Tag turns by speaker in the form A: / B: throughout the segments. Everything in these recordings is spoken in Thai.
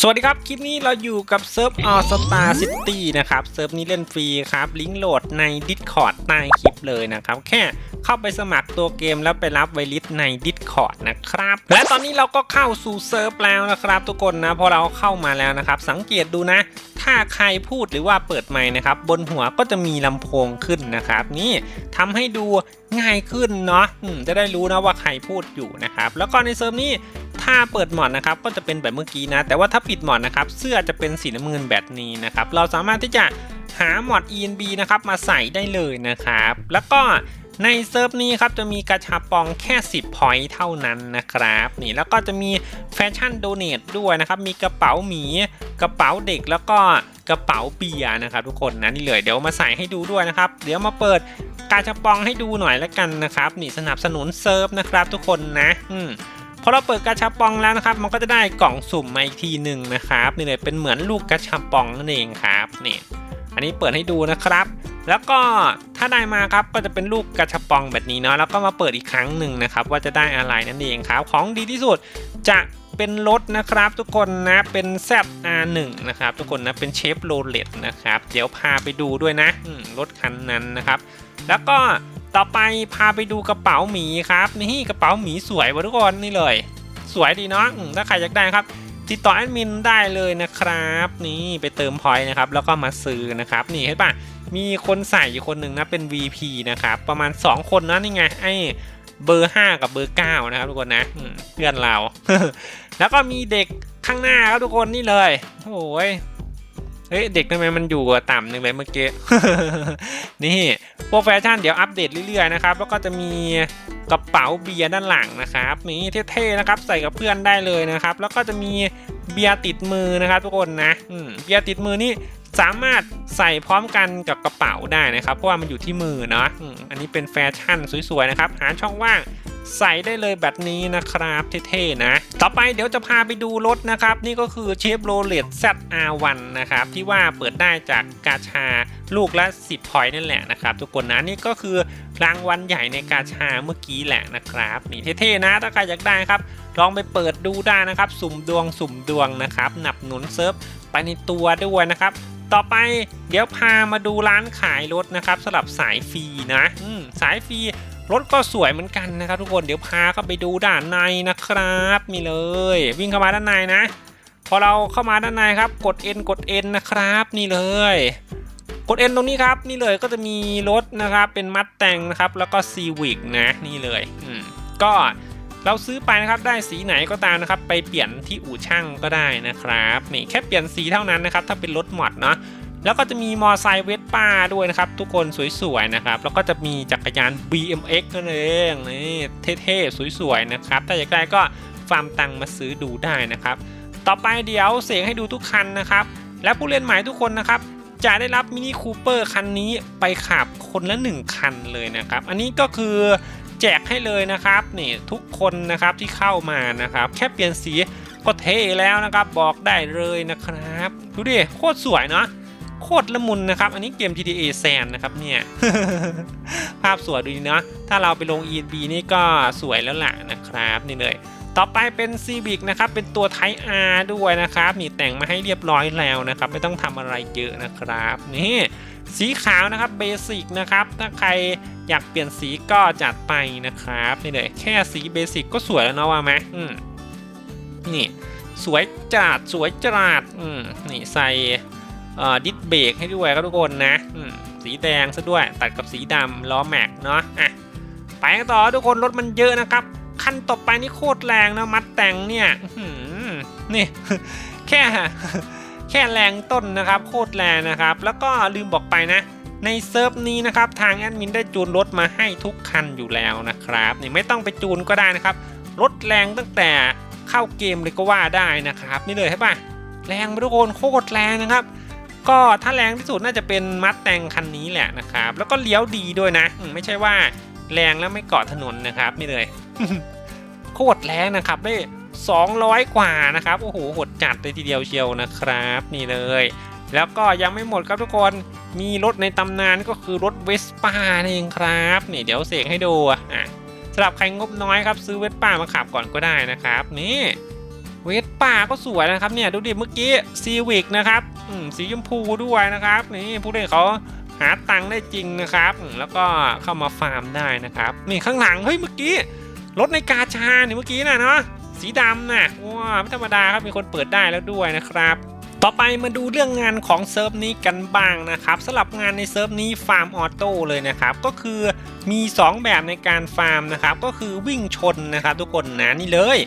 A: สวัสดีครับ คลิปนี้เราอยู่กับเซิร์ฟออสตาซิตี้นะครับ เซิร์ฟนี้เล่นฟรีครับ ลิงก์โหลดใน Discord ใต้คลิปเลยนะครับ แค่เข้าไปสมัครตัวเกมแล้วไปรับไวลิสใน Discord นะครับ และตอนนี้เราก็เข้าสู่เซิร์ฟแล้วนะครับ ทุกคนนะ พอเราเข้ามาแล้วนะครับ สังเกตดูนะ ถ้าใครพูดหรือว่าเปิดไมค์นะครับ บนหัวก็จะมีลำโพงขึ้นนะครับ นี่ทำให้ดูง่ายขึ้นเนาะจะได้รู้นะว่าใครพูดอยู่นะครับ แล้วก็ในเซิร์ฟนี้ ถ้าเปิดหมอดนะครับก็จะเป็นแบบเมื่อกี้นะ แต่ว่าถ้าปิดหมอดนะครับเสื้อจะเป็นสีน้ำเงินแบบนี้นะครับเราสามารถที่จะหาหมอด ENB นะครับมาใส่ได้เลยนะครับ แล้วก็ในเซิร์ฟนี้ครับจะมีกระชับปองแค่ 10 พอยต์เท่านั้นนะครับนี่แล้วก็จะมีแฟชั่นโดเนทด้วยนะครับ มีกระเป๋าหมี กระเป๋าเด็กแล้วก็กระเป๋าเปียนะครับ ทุกคนนะนี่เลยเดี๋ยวมาใส่ให้ดูด้วยนะครับ เดี๋ยวมาเปิดกาชาปองให้ดูหน่อยแล้วกันนะครับ นี่สนับสนุนเซิร์ฟนะครับทุกคนนะ อืม พอเราเปิดกระชับปองแล้วนะครับ มันก็จะได้กล่องสุ่มมาอีกทีหนึ่งนะครับนี่เลยเป็นเหมือนลูกกระชับปองนั่นเองครับนี่อันนี้เปิดให้ดูนะครับ แล้วก็ถ้าได้มาครับก็จะเป็นลูกกระชับปองแบบนี้เนาะแล้วก็มาเปิดอีกครั้งหนึ่งนะครับ ว่าจะได้อะไรนั่นเองครับ ของดีที่สุดจะเป็นรถนะครับ ทุกคนนะเป็นแซบ R1 นะครับ ทุกคนนะเป็นเชฟโรเลตนะครับ เดี๋ยวพาไปดูด้วยนะรถคันนั้นนะครับ แล้วก็ ต่อไปพาไปดูกระเป๋าหมีครับนี่กระเป๋าหมีสวยวะทุกคนนี่เลย สวยดีเนาะถ้าใครอยากได้ครับติดต่อแอดมินได้เลยนะครับ นี่ไปเติมพอยต์นะครับ แล้วก็มาซื้อนะครับ นี่เห็นปะมีคนใส่อยู่คนหนึ่งนะเป็น VP นะครับ ประมาณ 2 คนนะนี่ไงไอเบอร์ 5 กับเบอร์ 9 นะครับทุกคนนะเพื่อนเรา แล้วก็มีเด็กข้างหน้าครับทุกคนนี่เลยโอ้ย เฮ้ยเด็กทำไมมันอยู่ต่ำหนึ่งเลยเมื่อกี้ นี่พวกแฟชั่นเดี๋ยวอัปเดตเรื่อยๆนะครับ แล้วก็จะมีกระเป๋าเบียร์ด้านหลังนะครับนี่เท่ๆนะครับ ใส่กับเพื่อนได้เลยนะครับ แล้วก็จะมีเบียร์ติดมือนะครับ ทุกคนนะเบียร์ติดมือนี่สามารถใส่พร้อมกันกับกระเป๋าได้นะครับ เพราะว่ามันอยู่ที่มือเนาะอันนี้เป็นแฟชั่นสวยๆนะครับ หาช่องว่าง ใส่ได้เลยแบบนี้นะครับเท่ๆนะ ต่อไปเดี๋ยวจะพาไปดูรถนะครับ นี่ก็คือเชฟโรเลต ZR1 นะครับ ที่ว่าเปิดได้จากกาชาลูกละ 10พอยนั่นแหละนะครับ ทุกคนนะนี่ก็คือรางวัลใหญ่ในกาชาเมื่อกี้แหละนะครับนี่เท่ๆนะถ้าใครอยากได้ครับ ลองไปเปิดดูได้นะครับ สุ่มดวงสุ่มดวงนะครับหนับหนุนเซิร์ฟไปในตัวด้วยนะครับต่อไปเดี๋ยวพามาดูร้านขายรถนะครับสำหรับสายฟรีนะสายฟรี รถก็สวยเหมือนกันนะครับทุกคนเดี๋ยวพาเข้าไปดูด้านในนะครับนี่เลย วิ่งเข้ามาด้านในนะ พอเราเข้ามาด้านในครับ กด N กด N นะครับนี่เลย กด N ตรงนี้ครับนี่เลยก็จะมีรถนะครับเป็นมัดแต่งนะครับแล้วก็ซีวิกนะนี่เลยอืมก็เราซื้อไปนะครับได้สีไหนก็ตามนะครับ ไปเปลี่ยนที่อู่ช่างก็ได้นะครับนี่แค่เปลี่ยนสีเท่านั้นนะครับ ถ้าเป็นรถหมดเนาะ แล้วก็จะมีมอไซค์เวสป้าด้วยนะครับ ทุกคนสวยๆนะครับ แล้วก็จะมีจักรยาน BMX นั่นเองนี่เท่ๆสวยๆนะครับ ถ้าอยากได้ก็ฟาร์มตังค์มาซื้อดูได้นะครับ ต่อไปเดี๋ยวเสกให้ดูทุกคันนะครับ และผู้เล่นใหม่ทุกคนนะครับจะได้รับมินิคูเปอร์คันนี้ไปขับคนละ 1 คันเลยนะครับ อันนี้ก็คือแจกให้เลยนะครับนี่ทุกคนนะครับที่เข้ามานะครับ แค่เปลี่ยนสีก็เท่แล้วนะครับ บอกได้เลยนะครับ ดูดิโคตรสวยเนาะ โคตรละมุนนะครับ อันนี้เกม GTA แซนนะครับเนี่ย ภาพสวยดูดีนะ ถ้าเราไปลง EB นี่ก็สวยแล้วล่ะนะครับนี่เลย ต่อไปเป็น Civic นะครับ เป็นตัว Type R ด้วยนะครับนี่แต่งมาให้เรียบร้อยแล้วนะครับ ไม่ต้องทำอะไรเยอะนะครับ นี่สีขาวนะครับเบสิกนะครับ ถ้าใครอยากเปลี่ยนสีก็จัดไปนะครับนี่เลยแค่สีเบสิกก็สวยแล้วเนาะว่าไหมอืมนี่ สวยจัดสวยจราดอืมนี่ใส่ ดิสเบรกให้ด้วยครับทุกคนนะสีแดงซะด้วยตัดกับสีดำล้อแม็กเนาะอะไปกันต่อทุกคนรถมันเยอะนะครับคันต่อไปนี่โคตรแรงนะมัดแต่งเนี่ยนี่แค่แค่แรงต้นนะครับ โคตรแรงนะครับ แล้วก็ลืมบอกไปนะ ในเซิร์ฟนี้นะครับทางแอดมินได้จูนรถมาให้ทุกคันอยู่แล้วนะครับนี่ไม่ต้องไปจูนก็ได้นะครับรถแรงตั้งแต่เข้าเกมเลยก็ว่าได้นะครับ นี่เลยใช่ปะแรงไปทุกคนโคตรแรงนะครับ ก็ถ้าแรงที่สุดน่าจะเป็นมัดแตงคันนี้แหละนะครับ แล้วก็เลี้ยวดีด้วยนะ ไม่ใช่ว่าแรงแล้วไม่เกาะถนนนะครับนี่เลย โคตรแรงนะครับได้ 200 กว่านะครับ โอ้โหหดจัดเลยทีเดียวเชียวนะครับ นี่เลย แล้วก็ยังไม่หมดครับทุกคนมีรถในตำนานก็คือรถเวสป้านั่เองครับนี่เดี๋ยวเสกให้ดูอะสำหรับใครงบน้อยครับซื้อเวสป้ามาขับก่อนก็ได้นะครับ นี่เวสป่าก็สวยนะครับเนี่ยดูดิเมื่อกี้ซีวิกนะครับ สีชมพูด้วยนะครับ นี่ผู้เล่นเขาหาตังค์ได้จริงนะครับ แล้วก็เข้ามาฟาร์มได้นะครับ นี่ข้างหลังเฮ้ยเมื่อกี้รถในกาชาเนี่ยเมื่อกี้น่ะเนาะสีดำน่ะว้าไม่ธรรมดาครับมีคนเปิดได้แล้วด้วยนะครับ ต่อไปมาดูเรื่องงานของเซิร์ฟนี้กันบ้างนะครับสำหรับงานในเซิร์ฟนี้ฟาร์มออโต้เลยนะครับก็คือมี 2 แบบในการฟาร์มนะครับก็คือวิ่งชนนะครับทุกคนนะนี่เลย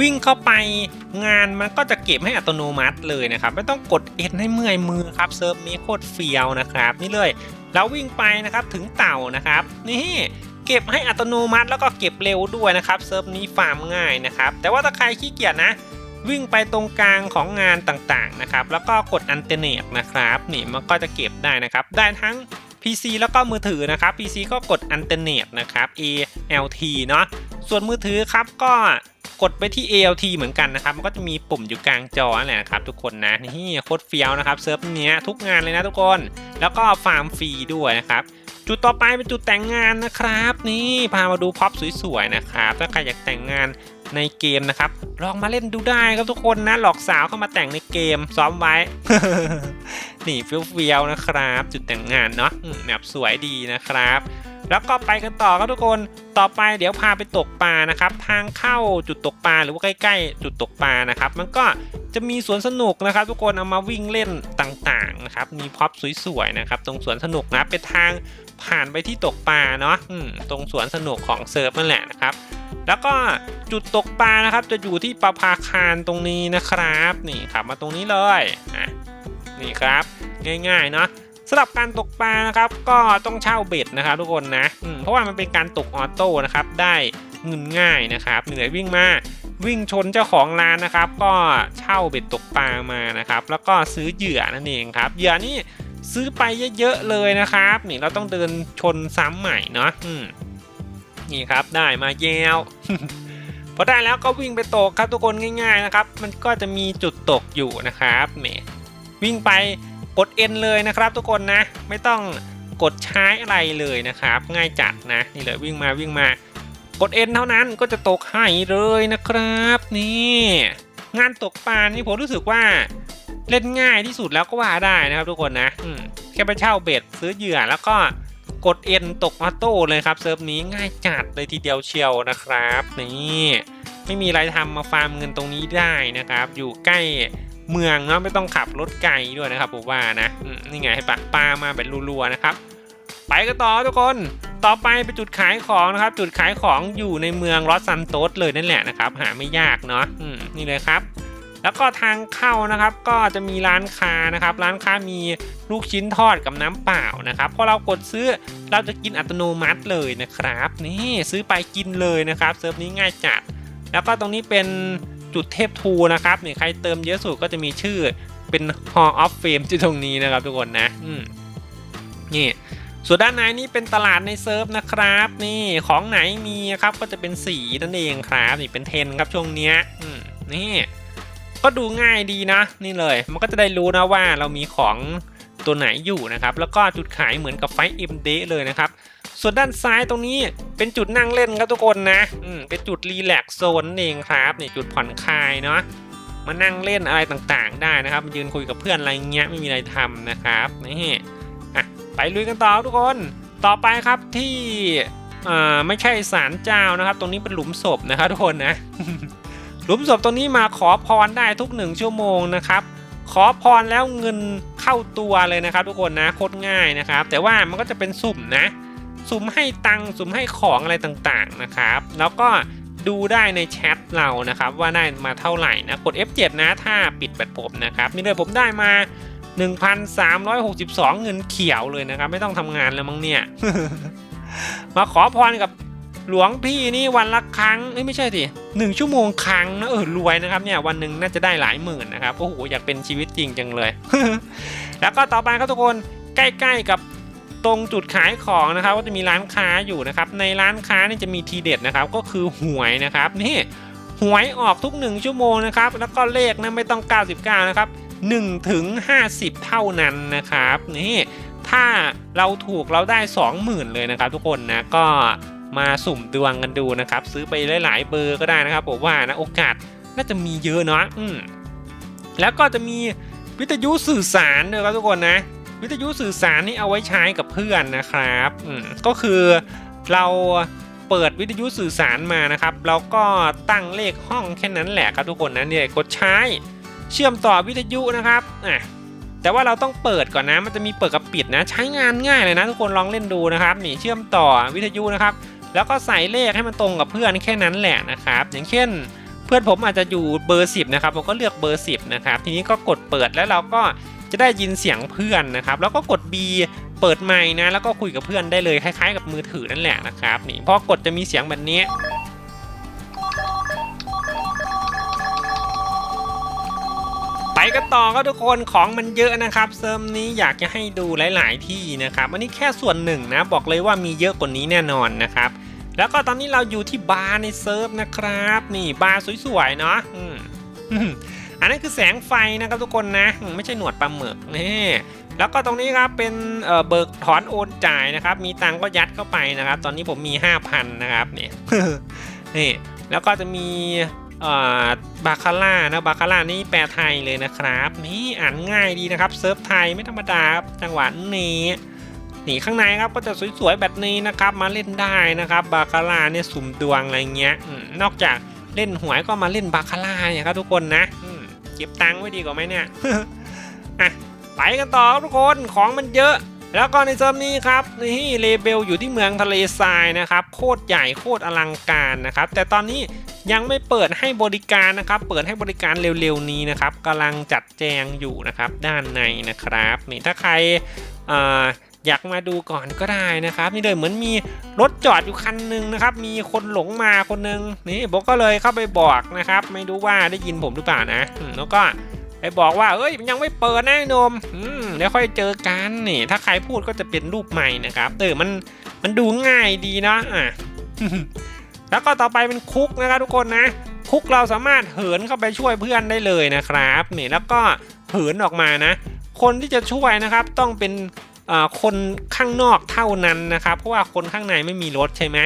A: วิ่งเข้าไปงานมันก็จะเก็บให้อัตโนมัติเลยนะครับไม่ต้องกดเอ็นให้เมื่อยมือครับเซิร์ฟนี้โคตรเฟี้ยวนะครับนี่เลยแล้ววิ่งไปนะครับถึงเต่านะครับนี่เก็บให้อัตโนมัติแล้วก็เก็บเร็วด้วยนะครับเซิร์ฟนี้ฟาร์มง่ายนะครับแต่ว่าถ้าใครขี้เกียจนะ วิ่งไปตรงกลางของงานต่างๆนะครับแล้วก็กดอันเทอร์เน็ตนะครับนี่มันก็จะเก็บได้นะครับ ได้ทั้ง PC แล้วก็มือถือนะครับ PC ก็กดอันเทอร์เน็ตนะครับ ALT เนาะส่วนมือถือครับก็กดไปที่ ALT เหมือนกันนะครับ มันก็จะมีปุ่มอยู่กลางจอนั่นแหละนะครับทุกคนนะนี่โคตรเฟี้ยวนะครับเซิร์ฟเนี้ยทุกงานเลยนะทุกคน แล้วก็ฟาร์มฟรีด้วยนะครับจุดต่อไปเป็นจุดแต่งงานนะครับ นี่พามาดูพ็อปสวยๆนะครับ ถ้าใครอยากแต่งงาน ในเกมนะครับ ลองมาเล่นดูได้ครับทุกคนนะหลอกสาวเข้ามาแต่งในเกมซ้อมไว้ นี่เฟี้ยวๆนะครับ จุดแต่งงานเนาะแบบสวยดีนะครับแล้วก็ไปกันต่อครับทุกคน ต่อไปเดี๋ยวพาไปตกปลานะครับ ทางเข้าจุดตกปลาหรือว่าใกล้ ๆ จุดตกปลานะครับ มันก็จะมีสวนสนุกนะครับ ทุกคนเอามาวิ่งเล่นต่างๆนะครับ มีพ็อปสวยๆนะครับ ตรงสวนสนุกนะเป็นทาง ผ่านไปที่ตกปลาเนาะตรงสวนสนุกของเซิร์ฟนั่นแหละนะครับ แล้วก็จุดตกปลานะครับจะอยู่ที่ประภาคารตรงนี้นะครับนี่ขับมาตรงนี้เลยนี่ครับง่ายๆเนาะสำหรับการตกปลานะครับก็ต้องเช่าเบ็ดนะครับ ทุกคนนะเพราะว่ามันเป็นการตกออโต้นะครับได้เงินง่ายนะครับเหนื่อยวิ่งมาวิ่งชนเจ้าของร้านนะครับ ก็เช่าเบ็ดตกปลามานะครับ แล้วก็ซื้อเหยื่อนั่นเองครับเหยื่อนี่ ซื้อไปเยอะๆเลยนะครับนี่เราต้องเดินชนซ้ำใหม่เนาะนี่ครับได้มาแยวพอได้แล้วก็วิ่งไปตกครับทุกคนง่าย ๆนะครับ มันก็จะมีจุดตกอยู่นะครับแหมวิ่งไปกด N เลยนะครับ ทุกคนนะ ไม่ต้องกดใช้อะไรเลยนะครับ ง่ายจัดนะนี่เลยวิ่งมาวิ่งมากด N เท่านั้นก็จะตกให้เลยนะครับ นี่ งานตกปลานี่ผมรู้สึกว่า เล่นง่ายที่สุดแล้วก็ว่าได้นะครับทุกคนนะแค่ไปเช่าเบ็ดซื้อเหยื่อแล้วก็กด N ตกออโต้เลยครับเซิร์ฟนี้ง่ายจัดเลยทีเดียวเชียวนะครับนี่ไม่มีอะไรทำมาฟาร์มเงินตรงนี้ได้นะครับ อยู่ใกล้เมืองเนาะไม่ต้องขับรถไกลด้วยนะครับผมว่านะนี่ไงให้ปะปลามาแบบรัวๆนะครับ ไปกันต่อทุกคนต่อไปไปจุดขายของนะครับ จุดขายของอยู่ในเมืองลอสซันโตสเลยนั่นแหละนะครับ หาไม่ยากเนาะนี่เลยครับ แล้วก็ทางเข้านะครับก็จะมีร้านค้านะครับ ร้านค้ามีลูกชิ้นทอดกับน้ำเปล่านะครับพอเรากดซื้อเราจะกินอัตโนมัติเลยนะครับนี่ซื้อไปกินเลยนะครับเซิร์ฟนี้ง่ายจัด แล้วก็ตรงนี้เป็นจุดเทพทูนะครับนี่ใครเติมเยอะสุดก็จะมีชื่อเป็น Hall of Fame ที่ตรงนี้นะครับทุกคนนะนี่ส่วนด้านในนี่เป็นตลาดในเซิร์ฟนะครับ นี่ของไหนมีครับก็จะเป็นสีนั่นเองครับ นี่เป็นเทนครับช่วงเนี้ยนี่ ก็ดูง่ายดีนะ นี่เลย มันก็จะได้รู้นะว่าเรามีของตัวไหนอยู่นะครับ แล้วก็จุดขายเหมือนกับไฟเอ็มเดเลยนะครับ ส่วนด้านซ้ายตรงนี้เป็นจุดนั่งเล่นครับทุกคนนะอืมเป็นจุดรีแลกซ์โซนเองครับนี่จุดผ่อนคลายเนาะมานั่งเล่นอะไรต่างๆ ได้นะครับยืนคุยกับเพื่อนอะไรเงี้ยไม่มีอะไรทำนะครับนี่อะไปลุยกันต่อทุกคน ต่อไปครับที่อ่าไม่ใช่ศาลเจ้านะครับ ตรงนี้เป็นหลุมศพนะครับทุกคนนะ หลุมศพตรงนี้มาขอพรได้ทุกหนึ่งชั่วโมงนะครับขอพรแล้วเงินเข้าตัวเลยนะครับทุกคนนะโคตรง่ายนะครับ แต่ว่ามันก็จะเป็นสุ่มนะ สุ่มให้ตังค์สุ่มให้ของอะไรต่างๆนะครับ แล้วก็ดูได้ในแชทเรานะครับ ว่าได้มาเท่าไหร่นะกด F7 นะถ้าปิดแบตผมนะครับนี่เลยผมได้มา 1,362 เงินเขียวเลยนะครับ ไม่ต้องทำงานแล้วมั้งเนี่ย มาขอพรกับ หลวงพี่นี่วันละครั้งไม่ใช่สิหนึ่งชั่วโมงครั้งนะเออรวยนะครับเนี่ยวันหนึ่งน่าจะได้หลายหมื่นนะครับโอ้โหอยากเป็นชีวิตจริงจังเลย แล้วก็ต่อไปครับทุกคนใกล้ๆกับตรงจุดขายของนะครับก็จะมีร้านค้าอยู่นะครับในร้านค้านี่จะมีทีเด็ดนะครับก็คือหวยนะครับนี่หวยออกทุก 1 ชั่วโมงนะครับแล้วก็เลขนะไม่ต้อง 99 นะครับ1ถึง50 เท่านั้นนะครับนี่ถ้าเราถูกเราได้ 20,000 เลยนะครับทุกคนนะก็ มาสุ่มดวงกันดูนะครับ ซื้อไปหลาย ๆ เบอร์ก็ได้นะครับผมว่านะโอกาสน่าจะมีเยอะเนาะอืมแล้วก็จะมีวิทยุสื่อสารด้วยครับทุกคนนะ วิทยุสื่อสารนี่เอาไว้ใช้กับเพื่อนนะครับอืมก็คือเราเปิดวิทยุสื่อสารมานะครับเราก็ตั้งเลขห้องแค่นั้นแหละครับทุกคนนะเนี่ยกดใช้เชื่อมต่อวิทยุนะครับอะแต่ว่าเราต้องเปิดก่อนนะ มันจะมีเปิดกับปิดนะ ใช้งานง่ายเลยนะ ทุกคนลองเล่นดูนะครับ นี่เชื่อมต่อวิทยุนะครับ แล้วก็ใส่เลขให้มันตรงกับเพื่อนแค่นั้นแหละนะครับอย่างเช่น เพื่อนผมอาจจะอยู่เบอร์ 10นะครับผมก็เลือกเบอร์ 10นะครับทีนี้ก็กดเปิดแล้วเราก็จะได้ยินเสียงเพื่อนนะครับแล้วก็กด B เปิดไมค์นะแล้วก็คุยกับเพื่อนได้เลยคล้ายๆ กับมือถือนั่นแหละนะครับนี่พอกดจะมีเสียงแบบนี้ กันต่อครับทุกคนของมันเยอะนะครับเซิร์ฟนี้อยากจะให้ดูหลาย ๆ ที่นะครับอันนี้แค่ส่วนหนึ่งนะบอกเลยว่ามีเยอะกว่านี้แน่นอนนะครับ แล้วก็ตอนนี้เราอยู่ที่บาร์ในเซิร์ฟนะครับ นี่บาร์สวย ๆ เนาะอันนั้นคือแสงไฟนะครับทุกคนนะ ไม่ใช่หนวดปลาหมึกนี่แล้วก็ตรงนี้ครับเป็นเบิกถอนโอนจ่ายนะครับ มีตังก็ยัดเข้าไปนะครับ ตอนนี้ผมมี 5,000 นะครับนี่นี่แล้วก็จะมี บาคาร่านะบาคาร่านี่แปลไทยเลยนะครับ นี่อ่านง่ายดีนะครับเซิร์ฟไทยไม่ธรรมดาจังหวะนี้นี่ข้างในครับก็จะสวยๆแบบนี้นะครับมาเล่นได้นะครับบาคาร่าเนี่ยสุ่มดวงอะไรเงี้ยนอกจากเล่นหวยก็มาเล่นบาคาร่าเนี่ยครับทุกคนนะเก็บตังค์ไว้ดีกว่าไหมเนี่ยอะไปกันต่อทุกคนของมันเยอะ แล้วก็ในเซิร์ฟนี้ครับนี่เลเบลอยู่ที่เมืองทะเลทรายนะครับโคตรใหญ่โคตรอลังการนะครับแต่ตอนนี้ ยังไม่เปิดให้บริการนะครับ เปิดให้บริการเร็วๆนี้นะครับกำลังจัดแจงอยู่นะครับ ด้านในนะครับนี่ถ้าใครออยากมาดูก่อนก็ได้นะครับ นี่เลยเหมือนมีรถจอดอยู่คันหนึ่งนะครับ มีคนหลงมาคนหนึ่งนี่ผมก็เลยเข้าไปบอกนะครับ ไม่รู้ว่าได้ยินผมหรือเปล่านะแล้วก็ไปบอกว่าเอ้ยยังไม่เปิดนะนมอืมเดี๋ยวค่อยเจอกันนี่ ถ้าใครพูดก็จะเป็นรูปใหม่นะครับเออมันมันดูง่ายดีนะอะ แล้วก็ต่อไปเป็นคุกนะครับทุกคนนะ คุกเราสามารถเหินเข้าไปช่วยเพื่อนได้เลยนะครับนี่แล้วก็เหินออกมานะ คนที่จะช่วยนะครับต้องเป็นคนข้างนอกเท่านั้นนะครับ เพราะว่าคนข้างในไม่มีรถใช่ไหม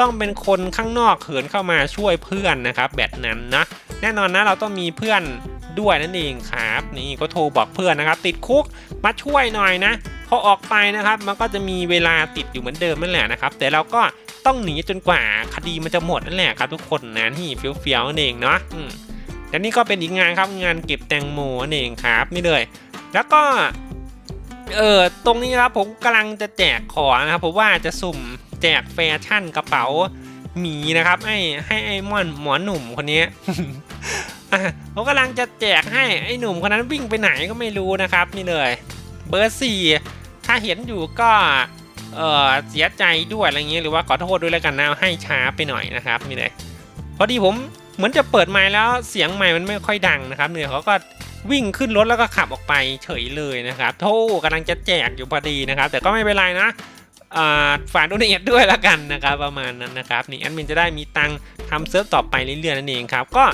A: ต้องเป็นคนข้างนอกเหินเข้ามาช่วยเพื่อนนะครับ แบบนั้นนะแน่นอนนะเราต้องมีเพื่อนด้วยนั่นเองครับ นี่ก็โทรบอกเพื่อนนะครับ ติดคุกมาช่วยหน่อยนะพอออกไปนะครับ มันก็จะมีเวลาติดอยู่เหมือนเดิมนั่นแหละนะครับ แต่เราก็ ต้องหนีจนกว่าคดีมันจะหมดนั่นแหละครับทุกคนนะที่เฟี้ยวๆนั่นเองเนาะและนี่ก็เป็นอีกงานครับงานเก็บแตงโมนั่นเองครับนี่เลย แล้วก็เออตรงนี้ครับผมกำลังจะแจกของนะครับผมว่าจะสุ่มแจกแฟชั่นกระเป๋าหมีนะครับ ให้ให้ไอ้มอนหมอหนุ่มคนนี้อะผมกำลังจะแจกให้ไอ้หนุ่มคนนั้นวิ่งไปไหนก็ไม่รู้นะครับ นี่เลย เบอร์สี่ถ้าเห็นอยู่ก็ เออเสียใจด้วยอะไรเงี้ยหรือว่าขอโทษด้วยแล้วกันนะให้ช้าไปหน่อยนะครับนี่เลยพอดีผมเหมือนจะเปิดไมค์แล้วเสียงไมค์มันไม่ค่อยดังนะครับเนี่ยเขาก็วิ่งขึ้นรถแล้วก็ขับออกไปเฉยเลยนะครับโธ่กำลังจะแจกอยู่พอดีนะครับ แต่ก็ไม่เป็นไรนะฝากดูเนียด้วยละกันนะครับประมาณนั้นนะครับนี่แอดมินจะได้มีตังทำเซิร์ฟต่อไปเรื่อยๆนั่นเองครับก็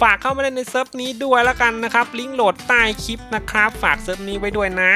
A: ฝากเข้ามาเล่นในเซิร์ฟนี้ด้วยละกันนะครับ ลิงก์โหลดใต้คลิปนะครับ ฝากเซิร์ฟนี้ไว้ด้วยนะ